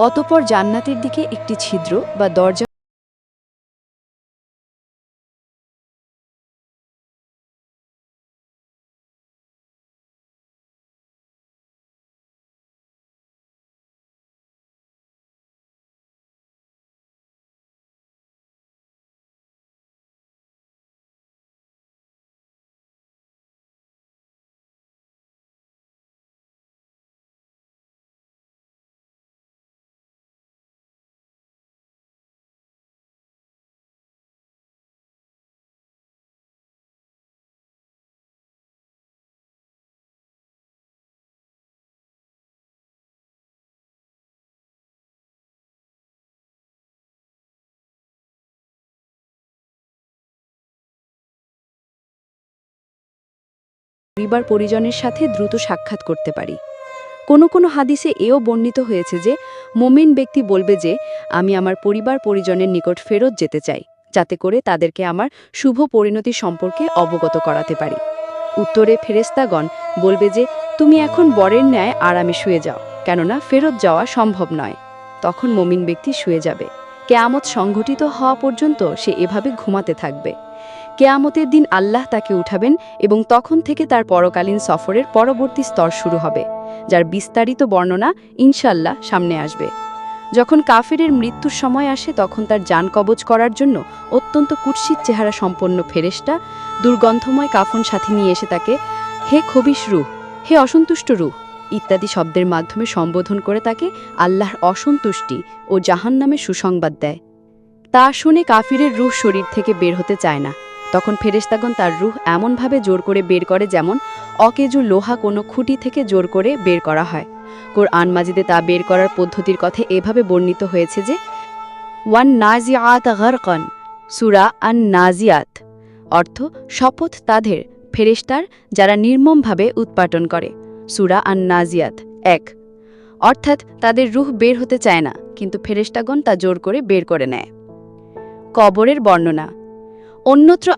অতপর জান্নাতের দিকে একটি ছিদ্র বা দরজা পরিবার পরিজনের সাথে দ্রুত সাক্ষাৎ করতে পারি। কোনো কোনো হাদিসে এও বর্ণিত হয়েছে যে, মোমিন ব্যক্তি বলবে যে, আমি আমার পরিবার পরিজনের নিকট ফেরত যেতে চাই, যাতে করে তাদেরকে আমার শুভ পরিণতি সম্পর্কে অবগত করাতে পারি। উত্তরে ফেরেস্তাগণ বলবে যে, তুমি এখন বরের ন্যায় আরামে শুয়ে যাও, কেননা ফেরত যাওয়া সম্ভব নয়। তখন মমিন ব্যক্তি শুয়ে যাবে। কেয়ামত সংঘটিত হওয়া পর্যন্ত সে এভাবে ঘুমাতে থাকবে। কেয়ামতের দিন আল্লাহ তাকে উঠাবেন এবং তখন থেকে তার পরকালীন সফরের পরবর্তী স্তর শুরু হবে, যার বিস্তারিত বর্ণনা ইনশাল্লাহ সামনে আসবে। যখন কাফেরের মৃত্যুর সময় আসে, তখন তার যান কবজ করার জন্য অত্যন্ত কুৎসিত চেহারা সম্পন্ন ফেরেশটা দুর্গন্ধময় কাফন সাথে নিয়ে এসে তাকে, হে খবিস রুহ, হে অসন্তুষ্ট রুহ, ইত্যাদি শব্দের মাধ্যমে সম্বোধন করে তাকে আল্লাহর অসন্তুষ্টি ও জাহান্নামে সুসংবাদ দেয়। তা শুনে কাফিরের রুহ শরীর থেকে বের হতে চায় না। তখন ফেরেশতাগণ তার রুহ এমনভাবে জোর করে বের করে যেমন অকেজু লোহা কোনো খুঁটি থেকে জোর করে বের করা হয়। কোরআন মাজিদে তা বের করার পদ্ধতির কথা এভাবে বর্ণিত হয়েছে যে, ওয়ান নাজিয়াত গরকন সুরা আন নাজিয়াত অর্থ, শপথ তাদের, ফেরেশতার, যারা নির্মমভাবে উৎপাটন করে। সুরা আন নাজিয়াত এক। অর্থাৎ তাদের রুহ বের হতে চায় না, কিন্তু ফেরেশতাগণ তা জোর করে বের করে নেয়। কবরের বর্ণনা অন্যত্র